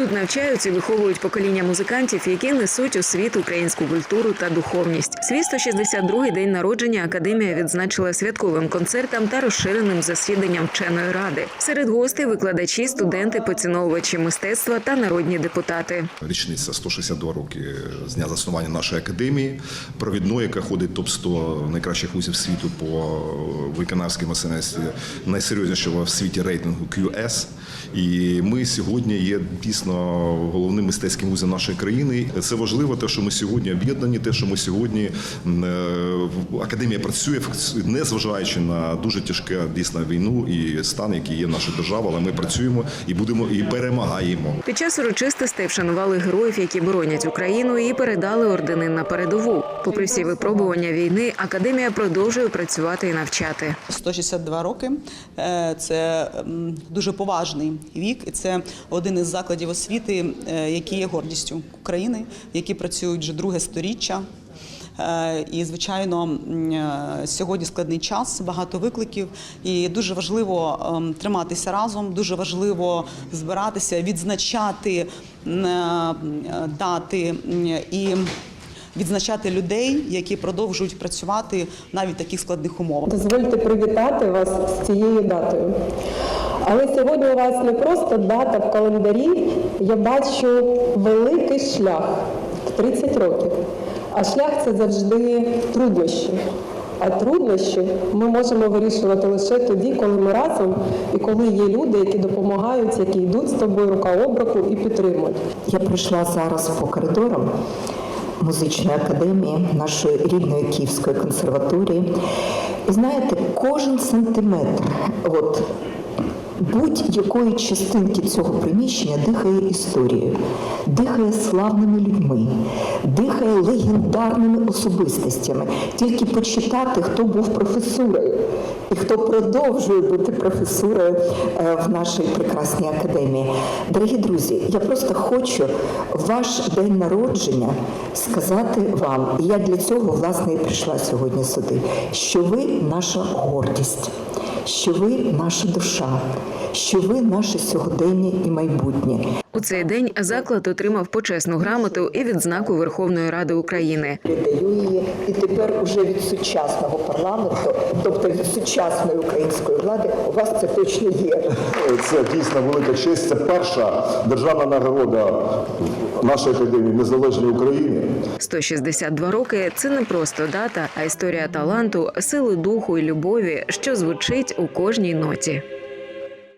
Тут навчаються і виховують покоління музикантів, які несуть у світ українську культуру та духовність. Свій 162-й день народження академія відзначила святковим концертом та розширеним засіданням вченої ради. Серед гостей викладачі, студенти, поціновувачі мистецтва та народні депутати. Річниця 162 роки з дня заснування нашої академії, провідної, яка ходить топ 100 найкращих вузів світу по виконавській мистецтві найсерйознішого в світі рейтингу QS. І ми сьогодні є дійсно головним мистецьким вузом нашої країни. Це важливо, те, що ми сьогодні об'єднані, те, що ми сьогодні е, академія працює, не зважаючи на дуже тяжке дійсно війну і стан, який є в нашій державі, але ми працюємо і будемо і перемагаємо. Під час урочистостей вшанували героїв, які боронять Україну, і передали ордени на передову. Попри всі випробування війни, академія продовжує працювати і навчати. 162 роки Е, це дуже поважний вік, і це один із закладів освіти, е, які є гордістю України, які працюють вже друге сторіччя. Е, І, звичайно, е, сьогодні складний час, багато викликів, і дуже важливо ем, триматися разом. Дуже важливо збиратися, відзначати дати і відзначати людей, які продовжують працювати навіть в таких складних умовах. Дозвольте привітати вас з цією датою. Але сьогодні у вас не просто дата в календарі, я бачу великий шлях в 30 років. А шлях це завжди труднощі. А труднощі ми можемо вирішувати лише тоді, коли ми разом і коли є люди, які допомагають, які йдуть з тобою рука об руку і підтримують. Я прийшла зараз по коридорам музичної академії нашої рідної Київської консерваторії. І знаєте, кожен сантиметр от, будь-якої частинки цього приміщення дихає історією, дихає славними людьми, дихає легендарними особистостями. Тільки почитати, хто був професурою і хто продовжує бути професурою е, в нашій прекрасній академії. Дорогі друзі, я просто хочу ваш день народження сказати вам, і я для цього власне і прийшла сьогодні сюди, що ви наша гордість, що ви наша душа, що ви наше сьогодення і майбутнє. У цей день заклад отримав почесну грамоту і відзнаку Верховної Ради України. Передаю її і тепер уже від сучасного парламенту, тобто від сучасної української влади, у вас це точно є. Це дійсно велика честь. Це перша державна нагорода нашої академії незалежній Україні. 162 роки це не просто дата, а історія таланту, сили духу і любові, що звучить у кожній ноті.